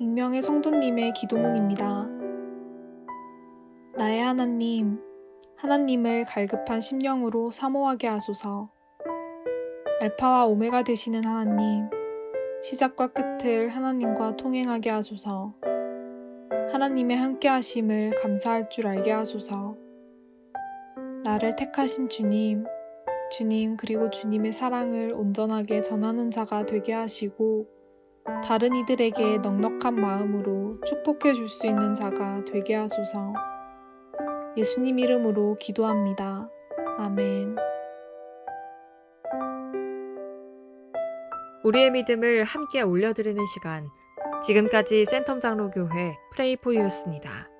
익명의 성도님의 기도문입니다. 나의 하나님, 하나님을 갈급한 심령으로 사모하게 하소서. 알파와 오메가 되시는 하나님, 시작과 끝을 하나님과 통행하게 하소서. 하나님의 함께하심을 감사할 줄 알게 하소서. 나를 택하신 주님, 주님 그리고 주님의 사랑을 온전하게 전하는 자가 되게 하시고 다른 이들에게 넉넉한 마음으로 축복해 줄 수 있는 자가 되게 하소서. 예수님 이름으로 기도합니다. 아멘. 우리의 믿음을 함께 올려드리는 시간. 지금까지 센텀 장로교회 프레이포유였습니다.